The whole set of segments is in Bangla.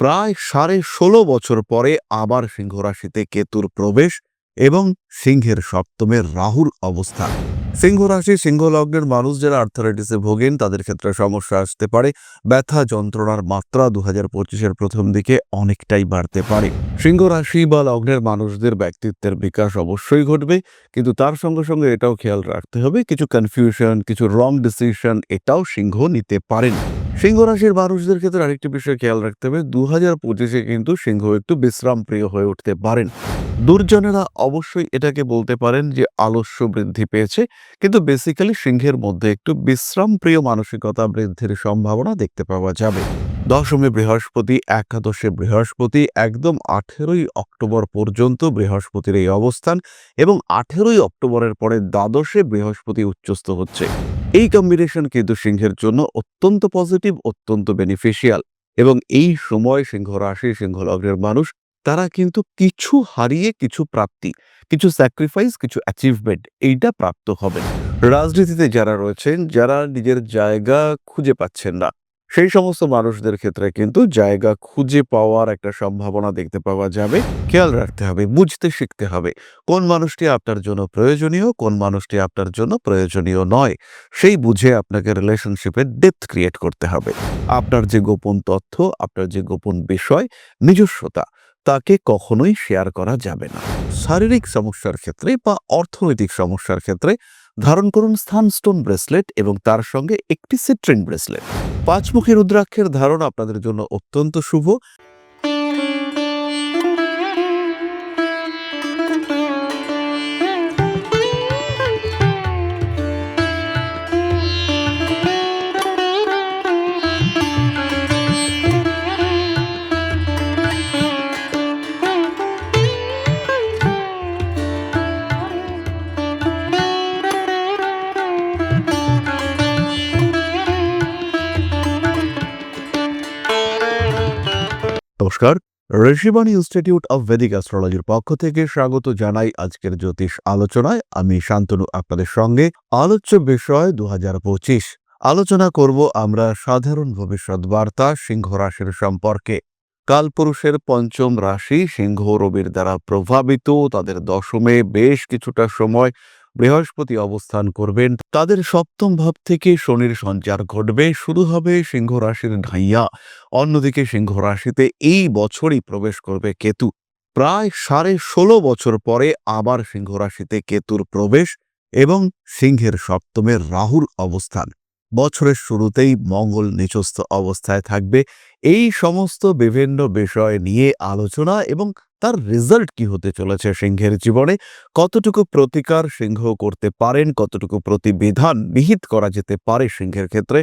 প্রায় সাড়ে ষোলো বছর পরে আবার সিংহ রাশিতে কেতুর প্রবেশ এবং সিংহের সপ্তমের রাহুর অবস্থান। সিংহ রাশি সিংহ লগ্নের মানুষ যারা আর্থারাইটিসে ভোগেন, তাদের ক্ষেত্রে সমস্যা আসতে পারে। ব্যথা, যন্ত্রণার মাত্রা দু হাজার পঁচিশের প্রথম দিকে অনেকটাই বাড়তে পারে। সিংহ রাশি বা লগ্নের মানুষদের ব্যক্তিত্বের বিকাশ অবশ্যই ঘটবে, কিন্তু তার সঙ্গে সঙ্গে এটাও খেয়াল রাখতে হবে, কিছু কনফিউশন কিছু রং ডিসিশন এটাও সিংহ নিতে পারেন। সিংহ রাশির মানুষদের ক্ষেত্রে আরেকটি বিষয় খেয়াল রাখতে হবে দু হাজার পঁচিশে কিন্তু সিংহ একটু বিশ্রাম প্রিয় হয়ে উঠতে পারেন। দুর্জনেরা অবশ্যই এটাকে বলতে পারেন যে আলস্য বৃদ্ধি পেয়েছে, কিন্তু বেসিক্যালি সিংহের মধ্যে একটু বিশ্রাম প্রিয় মানসিকতা বৃদ্ধির সম্ভাবনা দেখতে পাওয়া যাবে। দশমে বৃহস্পতি, একাদশে বৃহস্পতি, একদম আঠেরোই অক্টোবর পর্যন্ত বৃহস্পতির এই অবস্থান এবং আঠেরোই অক্টোবরের পরে দ্বাদশে বৃহস্পতি উচ্চস্থ হচ্ছে। এই কম্বিনেশন কিন্তু সিংহের জন্য অত্যন্ত পজিটিভ অত্যন্ত বেনিফিশিয়াল এবং এই সময় সিংহ রাশি, সিংহ লগ্নের মানুষ, তারা কিন্তু কিছু হারিয়ে কিছু প্রাপ্তি, কিছু স্যাক্রিফাইস কিছু অ্যাচিভমেন্ট এইটা প্রাপ্ত হবে রাজনীতিতে যারা রয়েছেন, যারা নিজের জায়গা খুঁজে পাচ্ছেন না সেই সমস্ত মানুষদের ক্ষেত্রে কিন্তু জায়গা খুঁজে পাওয়ার একটা সম্ভাবনা দেখতে পাওয়া যাবে। খেয়াল রাখতে হবে, বুঝতে শিখতে হবে কোন মানুষটি আপনার জন্য প্রয়োজনীয়, কোন মানুষটি আপনার জন্য প্রয়োজনীয় নয়। সেই বুঝে আপনাকে রিলেশনশিপের ডেপথ ক্রিয়েট করতে হবে। আপনার যে গোপন তথ্য, আপনার যে গোপন বিষয়, নিজস্বতা, তাকে কখনোই শেয়ার করা যাবে না। শারীরিক সমস্যার ক্ষেত্রে বা অর্থনৈতিক সমস্যার ক্ষেত্রে ধারণ করুন স্থান স্টোন ব্রেসলেট এবং তার সঙ্গে একটি সিট্রিন ব্রেসলেট। পাঁচমুখী রুদ্রাক্ষের ধারণ আপনাদের জন্য অত্যন্ত শুভ। ঋষিবাণী ইনস্টিটিউট অব ভেদিক অ্যাস্ট্রোলজির পক্ষ থেকে স্বাগত জানাই আজকের জ্যোতিষ আলোচনায়। আমি শান্তনু, আপনাদের সঙ্গে আলোচ্য বিষয় দু হাজার পঁচিশ। আলোচনা করব আমরা সাধারণ ভবিষ্যৎ বার্তা সিংহ রাশির সম্পর্কে। কালপুরুষের পঞ্চম রাশি সিংহ রবির দ্বারা প্রভাবিত, তাদের দশমে বেশ কিছুটা সময় বৃহস্পতি অবস্থান করবেন। তাদের সপ্তম ভাব থেকে শনির সঞ্চার ঘটবে। শুরু হবে সিংহ রাশির ঢাইয়া। অন্যদিকে সিংহ রাশিতে এই বছরই প্রবেশ করবে কেতু। প্রায় সাড়ে ষোলো বছর পরে আবার সিংহ রাশিতে কেতুর প্রবেশ এবং সিংহের সপ্তমের রাহুর অবস্থান। বছরের শুরুতেই মঙ্গল নিচস্থ অবস্থায় থাকবে। এই সমস্ত বিভিন্ন বিষয় নিয়ে আলোচনা এবং তার রেজাল্ট কি হতে চলেছে সিংহের জীবনে, কতটুকু প্রতিকার সিংহ করতে পারেন, কতটুকু প্রতিবিধান নিহিত করা যেতে পারে সিংহের ক্ষেত্রে,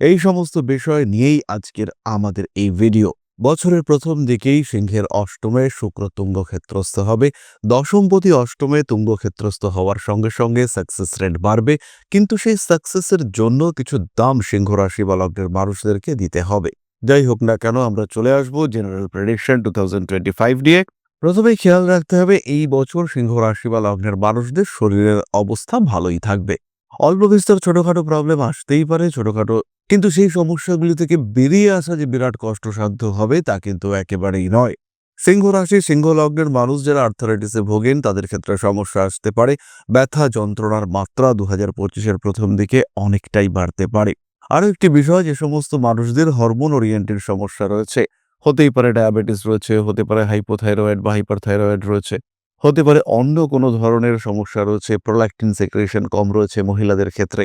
এই সমস্ত বিষয় নিয়েই আজকের আমাদের এই ভিডিও বছরের প্রথম দিকেই সিংহের অষ্টমে শুক্র তুঙ্গ ক্ষেত্রস্থ হবে। দশমপতি অষ্টমে তুঙ্গ ক্ষেত্রস্থ হওয়ার সঙ্গে সঙ্গে সাকসেস রেট বাড়বে, কিন্তু সেই সাকসেসের জন্য কিছু দাম সিংহ রাশি বা লগ্নের মানুষদেরকে দিতে হবে। যাই হোক না কেন, আমরা চলে আসব general prediction two thousand twenty five নিয়ে। প্রথমেই খেয়াল রাখতে হবে, এই বছর সিংহ রাশি বা লগ্নের মানুষদের শরীরের অবস্থা ভালোই থাকবে। অল্প বিস্তর ছোটখাটো প্রবলেম আসতেই পারে, ছোটখাটো কিন্তু সেই সমস্যাগুলি থেকে বেরিয়ে আসা যে বিরাট কষ্টসাধ্য হবে, তা কিন্তু একেবারেই নয়। সিংহ রাশি, সিংহ লগ্নের মানুষ যারা আর্থারাইটিসে ভোগেন, তাদের ক্ষেত্রে সমস্যা আসতে পারে। ব্যথা, যন্ত্রণার মাত্রা দু হাজার পঁচিশের প্রথম দিকে অনেকটাই বাড়তে পারে। আরও একটি বিষয়, যে সমস্ত মানুষদের হরমোন ওরিয়েন্টেড সমস্যা রয়েছে। হতেই পারে ডায়াবেটিস রয়েছে, হতে পারে হাইপোথাইরয়েড বা হাইপারথাইরয়েড রয়েছে। হতে পারে অন্য কোনো ধরনের সমস্যা রয়েছে প্রোল্যাক্টিন সেক্রেশন কম রয়েছে মহিলাদের ক্ষেত্রে।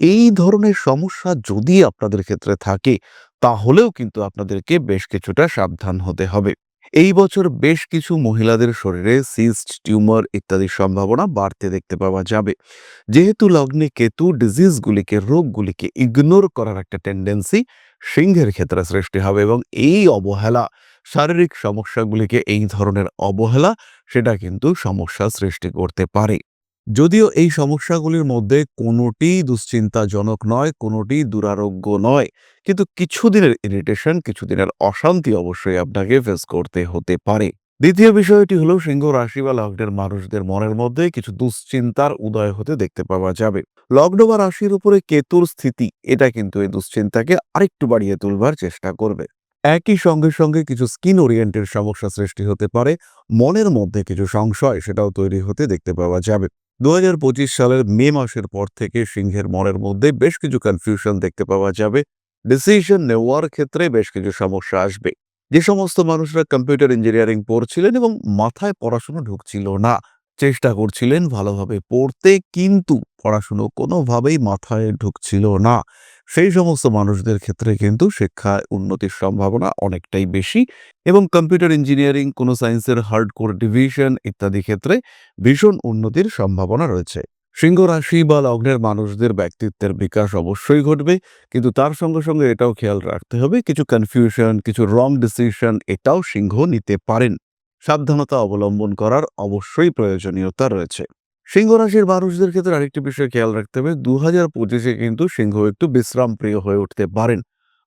এই ধরনের সমস্যা যদি আপনাদের ক্ষেত্রে থাকে, তাহলেও কিন্তু আপনাদেরকে বেশ কিছুটা সাবধান হতে হবে। এই বছর বেশ কিছু মহিলাদের শরীরে সিস্ট টিউমার ইত্যাদির সম্ভাবনা বাড়তে দেখতে পাওয়া যাবে। যেহেতু লগ্নে কেতু ডিজিজগুলিকে রোগগুলিকে ইগনোর করার একটা টেন্ডেন্সি সিংহের ক্ষেত্রে সৃষ্টি হবে এবং এই অবহেলা শারীরিক সমস্যাগুলিকে এই ধরনের অবহেলা সেটা কিন্তু সমস্যা সৃষ্টি করতে পারে। যদিও এই সমস্যাগুলির মধ্যে কোনোটি দুশ্চিন্তাজনক নয়, কোনোটি দুরারোগ্য নয়, কিন্তু কিছুদিনের ইরিটেশন কিছুদিনের অশান্তি অবশ্যই আপনাকে ফেস করতে হতে পারে। দ্বিতীয় বিষয়টি হলো সিংহ রাশি বা লগ্নের মানুষদের মনের মধ্যে কিছু দুশ্চিন্তার উদয় হতে দেখতে পাওয়া যাবে। লগ্ন বা রাশির উপরে কেতুর স্থিতি, এটা কিন্তু এই দুশ্চিন্তাকে আরেকটু বাড়িয়ে তুলবার চেষ্টা করবে। একই সঙ্গে সঙ্গে কিছু স্কিন ওরিয়েন্টের সমস্যা সৃষ্টি হতে পারে। মনের মধ্যে কিছু সংশয় সেটাও তৈরি হতে দেখতে পাওয়া যাবে। দুহাজার পঁচিশ সালের মে মাসের পর থেকে সিংহের মনের মধ্যে বেশ কিছু কনফিউশন দেখতে পাওয়া যাবে। ডিসিশন নেওয়ার ক্ষেত্রে বেশ কিছু সমস্যা আসবে। যে সমস্ত মানুষরা কম্পিউটার ইঞ্জিনিয়ারিং পড়ছিলেন এবং মাথায় পড়াশুনো ঢুকছিল না, চেষ্টা করছিলেন ভালোভাবে পড়তে, কিন্তু পড়াশুনো কোনোভাবেই মাথায় ঢুকছিল না। সেই সমস্ত মানুষদের ক্ষেত্রে কিন্তু শিক্ষায় উন্নতির সম্ভাবনা অনেকটাই বেশি এবং কম্পিউটার ইঞ্জিনিয়ারিং, কোনো সায়েন্সের হার্ড কোর ডিভিশন ইত্যাদি ক্ষেত্রে ভীষণ উন্নতির সম্ভাবনা রয়েছে। সিংহ রাশি বা লগ্নের মানুষদের ব্যক্তিত্বের বিকাশ অবশ্যই ঘটবে, কিন্তু তার সঙ্গে সঙ্গে এটাও খেয়াল রাখতে হবে, কিছু কনফিউশন কিছু রং ডিসিশন এটাও সিংহ নিতে পারেন। সাবধানতা অবলম্বন করার অবশ্যই প্রয়োজনীয়তা রয়েছে। সিংহ রাশির মানুষদের ক্ষেত্রে আরেকটি বিষয় খেয়াল রাখতে হবে। দু হাজার পঁচিশে কিন্তু সিংহ একটু বিশ্রাম প্রিয় হয়ে উঠতে পারেন।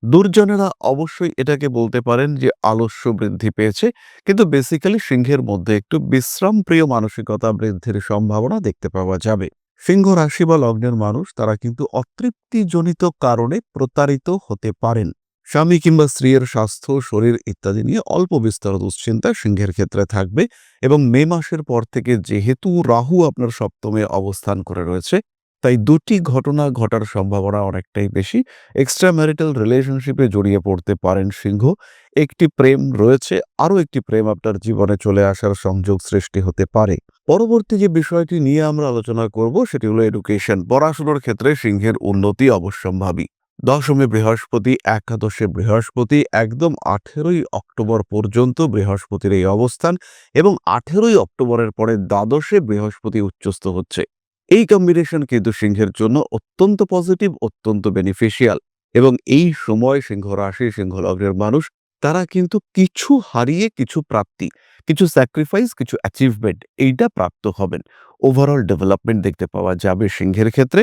দুর্জনেরা অবশ্যই এটাকে বলতে পারেন যে আলস্য বৃদ্ধি পেয়েছে। কিন্তু বেসিক্যালি সিংহের মধ্যে একটু বিশ্রাম প্রিয় মানসিকতা বৃদ্ধির সম্ভাবনা দেখতে পাওয়া যাবে। সিংহ রাশি বা লগ্নের মানুষ তারা কিন্তু অতৃপ্তিজনিত কারণে প্রতারিত হতে পারেন। স্বামী কিংবা স্ত্রীর স্বাস্থ্য, শরীর ইত্যাদি নিয়ে অল্প বিস্তর দুশ্চিন্তা সিংহের ক্ষেত্রে থাকবে এবং মে মাসের পর থেকে যেহেতু রাহু আপনার সপ্তমে অবস্থান করে রয়েছে, তাই দুটি ঘটনা ঘটার সম্ভাবনা অনেকটাই বেশি। এক্সট্রা ম্যারিটাল রিলেশনশিপে জড়িয়ে পড়তে পারেন সিংহ। একটি প্রেম রয়েছে, আরও একটি প্রেম আপনার জীবনে চলে আসার সংযোগ সৃষ্টি হতে পারে। পরবর্তী যে বিষয়টি নিয়ে আমরা আলোচনা করব, সেটি হলো এডুকেশন পড়াশোনার ক্ষেত্রে সিংহের উন্নতি অবশ্যম্ভাবী। দশমে বৃহস্পতি, একাদশে বৃহস্পতি, একদম আঠেরোই অক্টোবর পর্যন্ত বৃহস্পতির এই অবস্থান এবং আঠেরোই অক্টোবরের পরে দ্বাদশে বৃহস্পতি উচ্চস্থ হচ্ছে। এই কম্বিনেশন কিন্তু সিংহের জন্য অত্যন্ত পজিটিভ অত্যন্ত বেনিফিশিয়াল এবং এই সময় সিংহ রাশি, সিংহ লগ্নের মানুষ, তারা কিন্তু কিছু হারিয়ে কিছু প্রাপ্তি, কিছু স্যাক্রিফাইস কিছু অ্যাচিভমেন্ট এইটা প্রাপ্ত হবেন। ওভারঅল ডেভেলপমেন্ট দেখতে পাওয়া যাবে সিংহের ক্ষেত্রে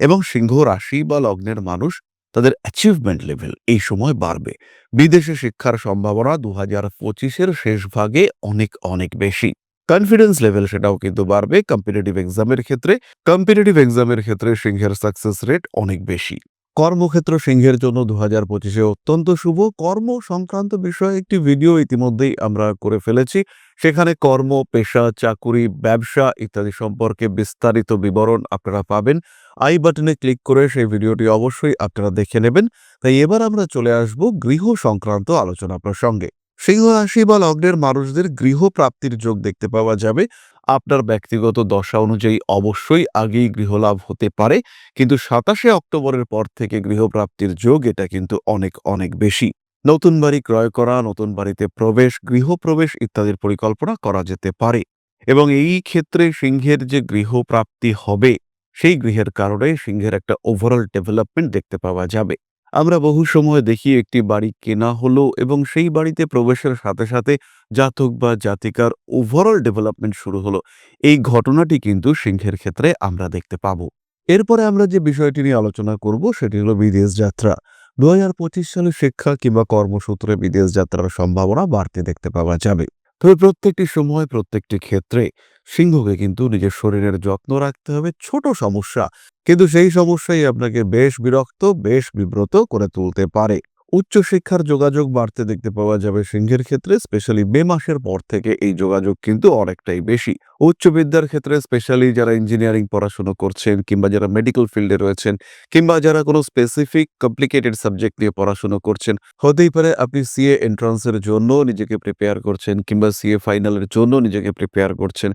এবং সিংহ রাশি বা লগ্নের মানুষ তাদের অ্যাচিভমেন্ট লেভেল এই সময় বাড়বে। বিদেশে শিক্ষার সম্ভাবনা দু হাজার পঁচিশের শেষ ভাগে অনেক অনেক বেশি। কনফিডেন্স লেভেল সেটাও কিন্তু বাড়বে। কম্পিটিটিভ এক্সামের ক্ষেত্রে কম্পিটিটিভ এক্সামের ক্ষেত্রে সিংহের সাকসেস রেট অনেক বেশি। কর্মক্ষেত্র সিংহের জন্য দু হাজার পঁচিশে অত্যন্ত শুভ। কর্ম সংক্রান্ত বিষয়ে একটি ভিডিও ইতিমধ্যেই আমরা করে ফেলেছি। সেখানে কর্ম, পেশা, চাকুরি, ব্যবসা ইত্যাদি সম্পর্কে বিস্তারিত বিবরণ আপনারা পাবেন। আই বাটনে ক্লিক করে সেই ভিডিওটি অবশ্যই আপনারা দেখে নেবেন। তাই এবার আমরা চলে আসব গৃহ সংক্রান্ত আলোচনা প্রসঙ্গে। সিংহ রাশি বা লগ্নের মানুষদের গৃহ প্রাপ্তির যোগ দেখতে পাওয়া যাবে। আপনার ব্যক্তিগত দশা অনুযায়ী অবশ্যই আগেই গৃহলাভ হতে পারে, কিন্তু সাতাশে অক্টোবরের পর থেকে গৃহপ্রাপ্তির যোগ এটা কিন্তু অনেক অনেক বেশি। নতুন বাড়ি ক্রয় করা, নতুন বাড়িতে প্রবেশ, গৃহপ্রবেশ ইত্যাদির পরিকল্পনা করা যেতে পারে। এবং এই ক্ষেত্রে সিংহের যে গৃহপ্রাপ্তি হবে সেই গৃহের কারণে সিংহের একটা ওভারঅল ডেভেলপমেন্ট দেখতে পাওয়া যাবে। আমরা বহু সময় দেখি একটি বাড়ি কেনা হলো এবং সেই বাড়িতে প্রবেশের সাথে সাথে জাতক বা জাতিকার ওভারঅল ডেভেলপমেন্ট শুরু হলো। এই ঘটনাটি কিন্তু সিংহের ক্ষেত্রে আমরা দেখতে পাবো। এরপরে আমরা যে বিষয়টি নিয়ে আলোচনা করব সেটি হলো বিদেশ যাত্রা। দু হাজার পঁচিশ সালে শিক্ষা কিংবা কর্মসূত্রে বিদেশ যাত্রার সম্ভাবনা বাড়তে দেখতে পাওয়া যাবে। তবে প্রত্যেকটি সময়, প্রত্যেকটি ক্ষেত্রে সিংহকে কিন্তু নিজের শরীরের যত্ন রাখতে হবে। ছোট সমস্যা, কিন্তু সেই সমস্যাই আপনাকে বেশ বিরক্ত, বেশ বিব্রত করে তুলতে পারে। উচ্চশিক্ষার যোগাযোগ বাড়তে দেখতে পাওয়া যাবে সিংহের ক্ষেত্রে স্পেশালি মে মাসের পর থেকে এই যোগাযোগ কিন্তু অনেকটাই বেশি। উচ্চ বিদ্যার ক্ষেত্রে স্পেশালি যারা ইঞ্জিনিয়ারিং পড়াশোনা করছেন কিংবা যারা মেডিকেল ফিল্ডে রয়েছেন কিংবা যারা কোনো স্পেসিফিক কমপ্লিকেটেড সাবজেক্ট নিয়ে পড়াশোনা করছেন, হতেই পারে আপনি সিএ এন্ট্রান্সের জন্য নিজেকে প্রিপেয়ার করছেন কিংবা সিএ ফাইনালের জন্য নিজেকে প্রিপেয়ার করছেন।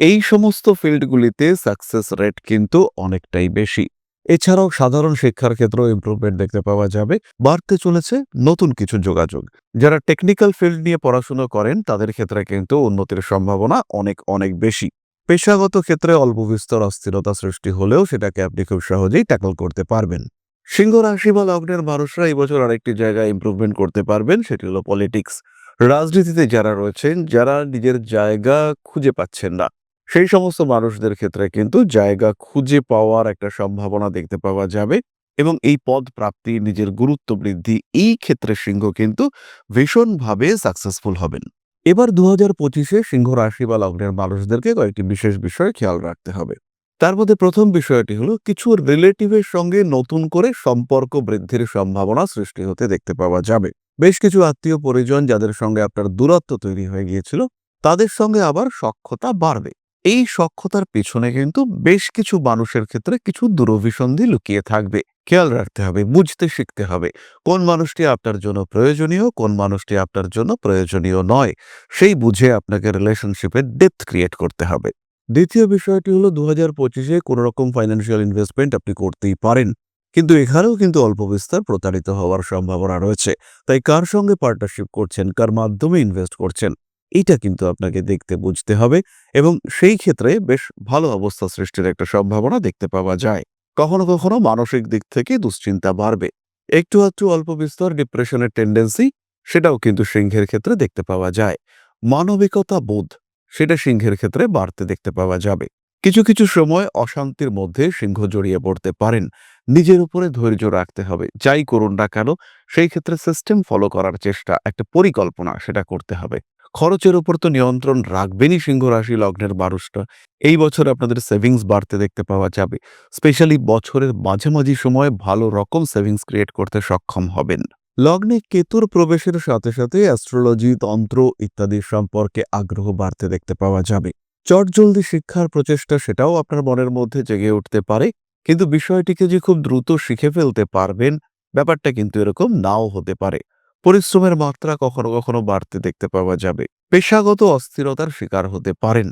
এই সমস্ত ফিল্ডগুলিতে সাকসেস রেট কিন্তু অনেকটাই বেশি। এছাড়াও সাধারণ শিক্ষার ক্ষেত্রেও ইমপ্রুভমেন্ট দেখতে পাওয়া যাবে। বাড়তে চলেছে নতুন কিছু যোগাযোগ। যারা টেকনিক্যাল ফিল্ড নিয়ে পড়াশোনা করেন, তাদের ক্ষেত্রে কিন্তু উন্নতির সম্ভাবনা অনেক অনেক বেশি। পেশাগত ক্ষেত্রে অল্প বিস্তর অস্থিরতা সৃষ্টি হলেও সেটাকে আপনি খুব সহজেই ট্যাকল করতে পারবেন। সিংহ রাশি বা লগ্নের মানুষরা এই বছর আরেকটি জায়গায় ইমপ্রুভমেন্ট করতে পারবেন, সেটি হলো পলিটিক্স রাজনীতিতে যারা রয়েছেন, যারা নিজের জায়গা খুঁজে পাচ্ছেন না সেই সমস্ত মানুষদের ক্ষেত্রে কিন্তু জায়গা খুঁজে পাওয়ার একটা সম্ভাবনা দেখতে পাওয়া যাবে এবং এই পদ প্রাপ্তি, নিজের গুরুত্ব বৃদ্ধি, এই ক্ষেত্রে সিংহ কিন্তু ভীষণভাবে সাকসেসফুল হবেন। এবার দু হাজার পঁচিশে সিংহ রাশি বা লগ্নের মানুষদেরকে কয়েকটি বিশেষ বিষয় খেয়াল রাখতে হবে। তার মধ্যে প্রথম বিষয়টি হলো, কিছু রিলেটিভের সঙ্গে নতুন করে সম্পর্ক বৃদ্ধির সম্ভাবনা সৃষ্টি হতে দেখতে পাওয়া যাবে। বেশ কিছু আত্মীয় পরিজন যাদের সঙ্গে আপনার দূরত্ব তৈরি হয়ে গিয়েছিল, তাদের সঙ্গে আবার সখ্যতা বাড়বে। এই সখ্যতার পেছনে কিন্তু বেশ কিছু মানুষের ক্ষেত্রে কিছু দুরভিসন্ধি লুকিয়ে থাকবে। খেয়াল রাখতে হবে, বুঝতে শিখতে হবে কোন মানুষটি আপনার জন্য প্রয়োজনীয়, কোন মানুষটি আপনার জন্য প্রয়োজনীয় নয়। সেই বুঝে আপনাকে রিলেশনশিপের ডেপথ ক্রিয়েট করতে হবে। দ্বিতীয় বিষয়টি হলো দু হাজার পঁচিশে কোনো রকম ফাইন্যান্সিয়াল ইনভেস্টমেন্ট আপনি করতেই পারেন। কিন্তু এখানেও কিন্তু অল্প বিস্তার প্রতারিত হওয়ার সম্ভাবনা রয়েছে। তাই কার সঙ্গে পার্টনারশিপ করছেন, কার মাধ্যমে ইনভেস্ট করছেন? এটা কিন্তু আপনাকে দেখতে বুঝতে হবে এবং সেই ক্ষেত্রে বেশ ভালো অবস্থা সৃষ্টির একটা সম্ভাবনা দেখতে পাওয়া যায়। কখনো কখনো মানসিক দিক থেকে দুশ্চিন্তা বাড়বে। একটু একটু অল্প বিস্তর ডিপ্রেশনের টেন্ডেন্সি সেটাও কিন্তু সিংহের ক্ষেত্রে দেখতে পাওয়া যায়। মানবিকতা বোধ সেটা সিংহের ক্ষেত্রে বাড়তে দেখতে পাওয়া যাবে। কিছু কিছু সময় অশান্তির মধ্যে সিংহ জড়িয়ে পড়তে পারেন। নিজের উপরে ধৈর্য রাখতে হবে। যাই করুন না কেন, সেই ক্ষেত্রে সিস্টেম ফলো করার চেষ্টা, একটা পরিকল্পনা সেটা করতে হবে। খরচের উপর তো নিয়ন্ত্রণ রাখবেনই সিংহ রাশি লগ্নের মানুষটা এই বছর আপনাদের সেভিংস বাড়তে দেখতে পাওয়া যাবে। স্পেশালি বছরের মাঝামাঝি সময়ে ভালো রকম সেভিংস ক্রিয়েট করতে সক্ষম হবেন। লগ্নে কেতুর প্রবেশের সাথে সাথে অ্যাস্ট্রোলজি তন্ত্র ইত্যাদি সম্পর্কে আগ্রহ বাড়তে দেখতে পাওয়া যাবে। চটজলদি শিক্ষার প্রচেষ্টা সেটাও আপনার মনের মধ্যে জেগে উঠতে পারে। কিন্তু বিষয়টিকে যে খুব দ্রুত শিখে ফেলতে পারবেন, ব্যাপারটা কিন্তু এরকম নাও হতে পারে। পরিশ্রমের মাত্রা কখনো কখনো বাড়তে দেখতে পাওয়া যাবে। পেশাগত অস্থিরতার শিকার হতে পারেন।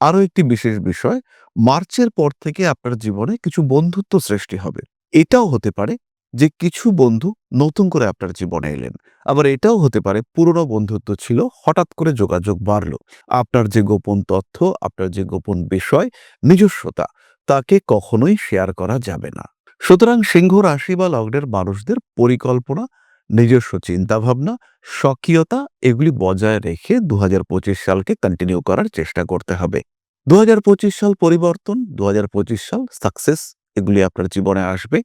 আরও একটি বিশেষ বিষয়, মার্চের পর থেকে আপনার জীবনে কিছু বন্ধুত্ব সৃষ্টি হবে। এটাও হতে পারে যে কিছু বন্ধু নতুন করে আপনার জীবনে এলেন। আবার এটাও হতে পারে পুরনো বন্ধুত্ব ছিল, হঠাৎ করে যোগাযোগ বাড়লো। আপনার যে গোপন তথ্য, আপনার যে গোপন বিষয়, নিজস্বতা, তাকে কখনোই শেয়ার করা যাবে না। সুতরাং সিংহ রাশি বা লগ্নের মানুষদের পরিকল্পনা নিজস্ব চিন্তাভাবনা, স্বকীয়তা এগুলি বজায় রেখে দু হাজার পঁচিশ সালকে কন্টিনিউ করার চেষ্টা করতে হবে। দু হাজার পঁচিশ সাল পরিবর্তন দু হাজার পঁচিশ সাল সাকসেস এগুলি আপনার জীবনে আসবে।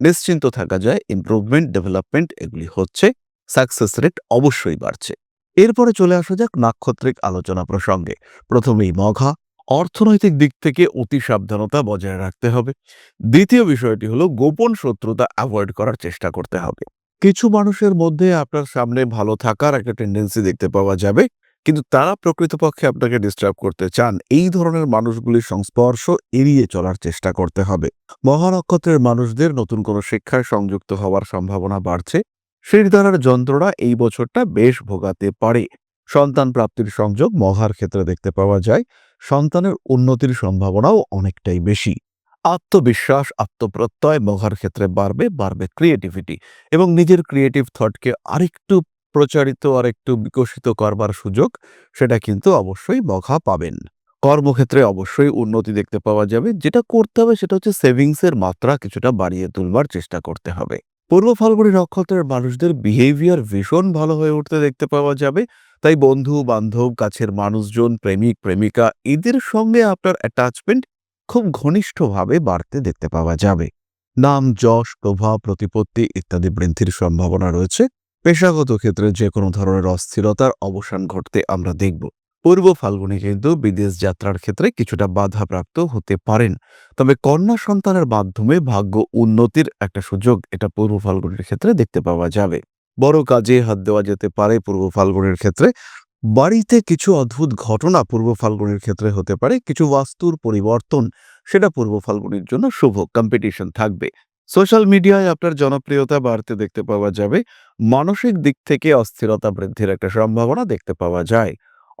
নিশ্চিন্ত থাকা যায় ইমপ্রুভমেন্ট ডেভেলপমেন্ট এগুলি হচ্ছে সাকসেস রেট অবশ্যই বাড়ছে। এরপরে চলে আসা যাক নাক্ষত্রিক আলোচনা প্রসঙ্গে। প্রথমেই মঘা, অর্থনৈতিক দিক থেকে অতি সাবধানতা বজায় রাখতে হবে। দ্বিতীয় বিষয়টি হলো গোপন শত্রুতা অ্যাভয়েড করার চেষ্টা করতে হবে। কিছু মানুষের মধ্যে আপনার সামনে ভালো থাকার একটা টেন্ডেন্সি দেখতে পাওয়া যাবে। কিন্তু তারা প্রকৃতপক্ষে আপনাকে ডিস্টার্ব করতে চান, এই ধরনের মানুষগুলির সংস্পর্শ এড়িয়ে চলার চেষ্টা করতে হবে। মহানক্ষত্রের মানুষদের নতুন কোনো শিক্ষায় সংযুক্ত হওয়ার সম্ভাবনা বাড়ছে। শিরদারার যন্ত্রণা এই বছরটা বেশ ভোগাতে পারে। সন্তান প্রাপ্তির সংযোগ মহার ক্ষেত্রে দেখতে পাওয়া যায়। সন্তানের উন্নতির সম্ভাবনাও অনেকটাই বেশি। আত্মবিশ্বাস, আত্মপ্রত্যয় মঘার ক্ষেত্রে বাড়বে বাড়বে ক্রিয়েটিভিটি এবং নিজের ক্রিয়েটিভ থটকে আরেকটু প্রচারিত আর একটু বিকশিত করবার সুযোগ সেটা কিন্তু অবশ্যই মঘা পাবেন। কর্মক্ষেত্রে অবশ্যই উন্নতি দেখতে পাওয়া যাবে। যেটা করতে হবে সেটা হচ্ছে সেভিংসের মাত্রা কিছুটা বাড়িয়ে তুলবার চেষ্টা করতে হবে। পূর্ব ফাল্গুনি নক্ষত্রের মানুষদের বিহেভিয়ার ভীষণ ভালো হয়ে উঠতে দেখতে পাওয়া যাবে। তাই বন্ধু বান্ধব কাছের মানুষজন, প্রেমিক, প্রেমিকা, এদের সঙ্গে আপনার অ্যাটাচমেন্ট খুব ঘনিষ্ঠভাবে বাড়তে দেখতে পাওয়া যাবে। নাম, যশ, প্রভাব, প্রতিপত্তি ইত্যাদি বৃদ্ধির সম্ভাবনা রয়েছে। পেশাগত ক্ষেত্রে যে কোনো ধরনের অস্থিরতার অবসান ঘটতে আমরা দেখব। পূর্ব ফাল্গুনে কিন্তু বিদেশ যাত্রার ক্ষেত্রে কিছুটা বাধাপ্রাপ্ত হতে পারেন। তবে কন্যা সন্তানের মাধ্যমে ভাগ্য উন্নতির একটা সুযোগ এটা পূর্ব ফাল্গুনের ক্ষেত্রে দেখতে পাওয়া যাবে। বড় কাজে হাত দেওয়া যেতে পারে পূর্ব ফাল্গুনের ক্ষেত্রে। বাড়িতে কিছু অদ্ভুত ঘটনা পূর্ব ফাল্গুনের ক্ষেত্রে হতে পারে, কিছু বাস্তুর পরিবর্তন সেটা পূর্ব ফাল্গুনের জন্য শুভ কম্পিটিশন থাকবে। সোশ্যাল মিডিয়ায় আপনার জনপ্রিয়তা বাড়তে দেখতে পাওয়া যাবে, মানসিক দিক থেকে অস্থিরতা বৃদ্ধির একটা সম্ভাবনা দেখতে পাওয়া যায়।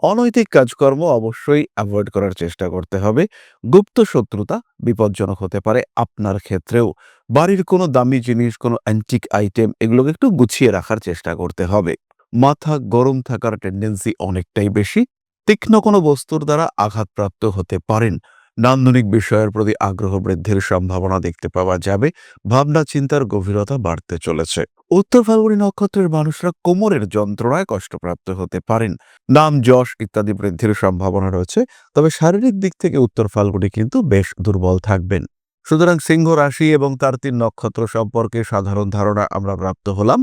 অনৈতিক কাজকর্ম অবশ্যই অ্যাভয়েড করার চেষ্টা করতে হবে, গুপ্ত শত্রুতা বিপজ্জনক হতে পারে আপনার ক্ষেত্রেও। বাড়ির কোনো দামি জিনিস, কোনো অ্যান্টিক আইটেম এগুলোকে একটু গুছিয়ে রাখার চেষ্টা করতে হবে। মাথা গরম থাকার টেন্ডেন্সি অনেকটাই বেশি। তীক্ষ্ণ কোনো বস্তুর দ্বারা আঘাতপ্রাপ্ত হতে পারেন। নান্দনিক বিষয়ের প্রতি আগ্রহ বৃদ্ধির সম্ভাবনা দেখতে পাওয়া যাবে। ভাবনা চিন্তার গভীরতা বাড়তে চলেছে। উত্তর ফাল্গুনী নক্ষত্রের মানুষরা কোমরের যন্ত্রণায় কষ্টপ্রাপ্ত হতে পারেন। নাম, যশ ইত্যাদি বৃদ্ধির সম্ভাবনা রয়েছে। তবে শারীরিক দিক থেকে উত্তর ফাল্গুনি কিন্তু বেশ দুর্বল থাকবেন। সুতরাং সিংহ রাশি এবং তার তিন নক্ষত্র সম্পর্কে সাধারণ ধারণা আমরা প্রাপ্ত হলাম।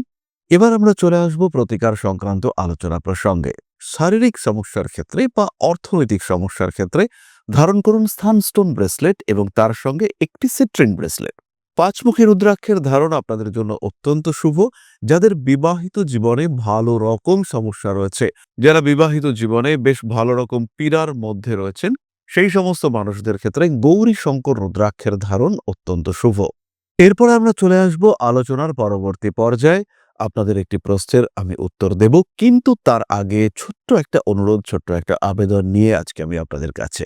এবার আমরা চলে আসব প্রতিকার সংক্রান্ত আলোচনা প্রসঙ্গে। শারীরিক সমস্যার ক্ষেত্রে বা অর্থনৈতিক সমস্যার ক্ষেত্রে ধারণ করুন স্থান স্টোন ব্রেসলেট এবং তার সঙ্গে একটি সিট্রিন ব্রেসলেট। পাঁচমুখী রুদ্রাক্ষের ধারণ আপনাদের জন্য অত্যন্ত শুভ, যাদের বিবাহিত জীবনে ভালো রকম সমস্যা রয়েছে। যারা বিবাহিত জীবনে বেশ ভালো রকম পীড়ার মধ্যে রয়েছেন, সেই সমস্ত মানুষদের ক্ষেত্রে গৌরী শঙ্কর রুদ্রাক্ষের ধারণ অত্যন্ত শুভ। এরপর আমরা চলে আসব আলোচনার পরবর্তী পর্যায়ে। আপনাদের একটি প্রশ্নের আমি উত্তর দেব, কিন্তু তার আগে ছোট্ট একটা অনুরোধ, ছোট্ট একটা আবেদন নিয়ে আজকে আমি আপনাদের কাছে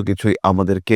কিছুই আমাদেরকে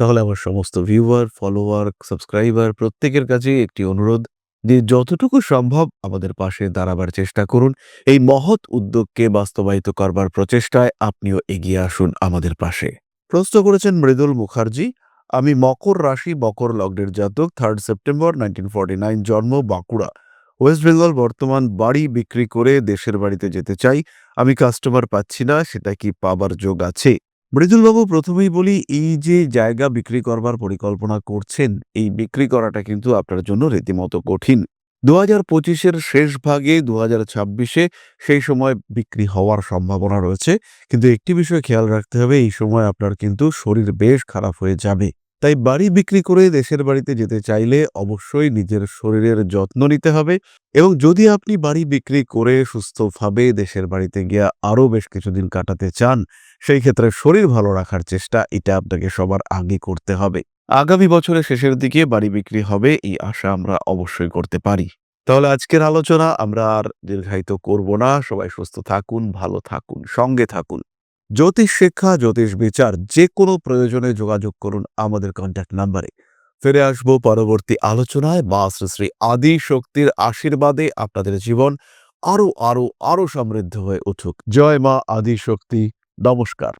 তাহলে আমার সমস্ত ভিউয়ার ফলোয়ার সাবস্ক্রাইবার প্রত্যেকের কাছে একটি অনুরোধ যে যতটুকু সম্ভব আমাদের পাশে দাঁড়াবার চেষ্টা করুন। এই মহৎ উদ্যোগকে বাস্তবায়িত করবার প্রচেষ্টায় আপনিও এগিয়ে আসুন আমাদের পাশে। প্রশ্ন করেছেন মৃদুল মুখার্জি, আমি মকর রাশি, মকর লগ্নের জাতক থার্ড সেপ্টেম্বর নাইনটিন জন্ম বাঁকুড়া। ওয়েস্ট বেঙ্গল বর্তমান বাড়ি বিক্রি করে দেশের বাড়িতে যেতে চাই। আমি কাস্টমার পাচ্ছি না, সেটা কি পাবার যোগ আছে? মৃদুলবাবু প্রথমেই বলি, এই যে জায়গা বিক্রি করবার পরিকল্পনা করছেন, এই বিক্রি করাটা কিন্তু আপনার জন্য রীতিমতো কঠিন। দু হাজার পঁচিশের শেষ ভাগে দু হাজার ছাব্বিশে সেই সময় বিক্রি হওয়ার সম্ভাবনা রয়েছে, কিন্তু একটি বিষয় খেয়াল রাখতে হবে, এই সময় আপনার কিন্তু শরীর বেশ খারাপ হয়ে যাবে। তাই বাড়ি বিক্রি করে দেশের বাড়িতে যেতে চাইলে অবশ্যই নিজের শরীরের যত্ন নিতে হবে এবং যদি আপনি বাড়ি বিক্রি করে সুস্থভাবে দেশের বাড়িতে গিয়ে আরও বেশ কিছুদিন কাটাতে চান, সেই ক্ষেত্রে শরীর ভালো রাখার চেষ্টা এটা আপনাকে সবার আগে করতে হবে। আগামী বছরের শেষের দিকে বাড়ি বিক্রি হবে এই আশা আমরা অবশ্যই করতে পারি। তাহলে আজকের আলোচনা আমরা আর দীর্ঘায়িত করব না। সবাই সুস্থ থাকুন, ভালো থাকুন, সঙ্গে থাকুন। জ্যোতিষ শিক্ষা, জ্যোতিষ বিচার যে কোনো প্রয়োজনে যোগাযোগ করুন আমাদের কন্ট্যাক্ট নাম্বারে ফিরে আসব পরবর্তী আলোচনায়। মা শ্রী শ্রী আদি শক্তির আশীর্বাদে আপনাদের জীবন আরও আরও আরও সমৃদ্ধ হয়ে উঠুক। জয় মা আদি শক্তি। নমস্কার।